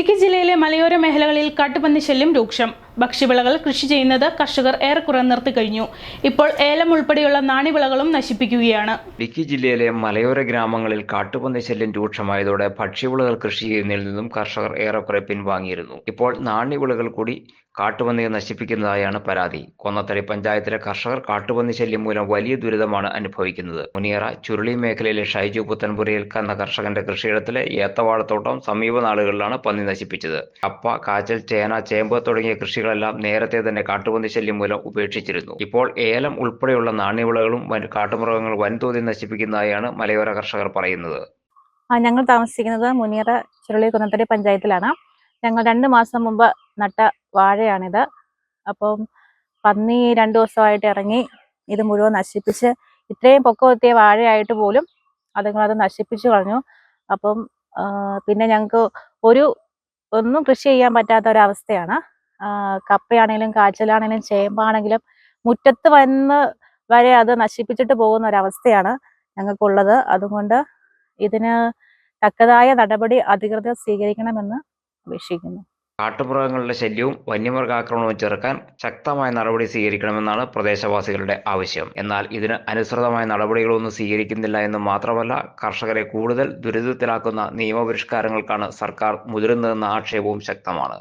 ഇടുക്കി ജില്ലയിലെ മലയോര മേഖലകളിൽ കാട്ടുപന്നി ശല്യം രൂക്ഷം ഭക്ഷ്യവിളകൾ കൃഷി ചെയ്യുന്നത് കർഷകർ ഏറെക്കുറെ നിർത്തിക്കഴിഞ്ഞു ഇപ്പോൾ ഏലം ഉൾപ്പെടെയുള്ള നാണ്യവിളകളും നശിപ്പിക്കുകയാണ്. ഇടുക്കി ജില്ലയിലെ മലയോര ഗ്രാമങ്ങളിൽ കാട്ടുപന്നി ശല്യം രൂക്ഷമായതോടെ ഭക്ഷ്യവിളകൾ കൃഷി ചെയ്യുന്നതിൽ നിന്നും കർഷകർ ഏറെക്കുറെ പിൻവാങ്ങിയിരുന്നു. ഇപ്പോൾ നാണ്യവിളകൾ കൂടി കാട്ടുപന്നിയെ നശിപ്പിക്കുന്നതായാണ് പരാതി. കൊന്നത്തടി പഞ്ചായത്തിലെ കർഷകർ കാട്ടുപന്നി ശല്യം മൂലം വലിയ ദുരിതമാണ് അനുഭവിക്കുന്നത്. മുനിയറ ചുരുളി മേഖലയിലെ ഷൈജു പുത്തൻപുരയിൽ കന്ന കർഷകന്റെ കൃഷിയിടത്തിലെ ഏത്തവാഴത്തോട്ടം സമീപ നാളുകളിലാണ് പന്നി നശിപ്പിച്ചത്. കപ്പ കാച്ചൽ ചേന ചേമ്പ് തുടങ്ങിയ കൃഷികളെല്ലാം നേരത്തെ തന്നെ കാട്ടുപന്നി ശല്യം മൂലം ഉപേക്ഷിച്ചിരുന്നു. ഇപ്പോൾ ഏലം ഉൾപ്പെടെയുള്ള നാണ്യവിളകളും കാട്ടുമൃഗങ്ങൾ വൻതോതിൽ നശിപ്പിക്കുന്നതായാണ് മലയോര കർഷകർ പറയുന്നത്. ഞങ്ങൾ താമസിക്കുന്നത് മുനിയറ ചുരുളി കുന്നത്തടി പഞ്ചായത്തിലാണ്. ഞങ്ങൾ രണ്ട് മാസം മുമ്പ് നട്ട വാഴയാണിത്. അപ്പം പന്നി രണ്ട് ദിവസമായിട്ട് ഇറങ്ങി ഇത് മുഴുവൻ നശിപ്പിച്ച് ഇത്രയും പൊക്കം എത്തിയ വാഴയായിട്ട് പോലും അതുങ്ങളത് നശിപ്പിച്ചു കളഞ്ഞു. അപ്പം പിന്നെ ഞങ്ങൾക്ക് ഒരു ഒന്നും കൃഷി ചെയ്യാൻ പറ്റാത്ത ഒരവസ്ഥയാണ് കപ്പയാണെങ്കിലും കാച്ചലാണെങ്കിലും ചേമ്പാണെങ്കിലും മുറ്റത്ത് വന്ന് വരെ അത് നശിപ്പിച്ചിട്ട് പോകുന്ന ഒരവസ്ഥയാണ് ഞങ്ങൾക്കുള്ളത്. അതുകൊണ്ട് ഇതിന് തക്കതായ നടപടി അധികൃതർ സ്വീകരിക്കണമെന്ന് അപേക്ഷിക്കുന്നു. കാട്ടുമൃഗങ്ങളുടെ ശല്യവും വന്യമൃഗാക്രമണവും ചെറുക്കാൻ ശക്തമായ നടപടി സ്വീകരിക്കണമെന്നാണ് പ്രദേശവാസികളുടെ ആവശ്യം. എന്നാൽ ഇതിന് അനുസൃതമായ നടപടികളൊന്നും സ്വീകരിക്കുന്നില്ല എന്ന് മാത്രമല്ല കർഷകരെ കൂടുതൽ ദുരിതത്തിലാക്കുന്ന നിയമപരിഷ്കാരങ്ങൾക്കാണ് സർക്കാർ മുതിരുന്നതെന്ന ആക്ഷേപവും ശക്തമാണ്.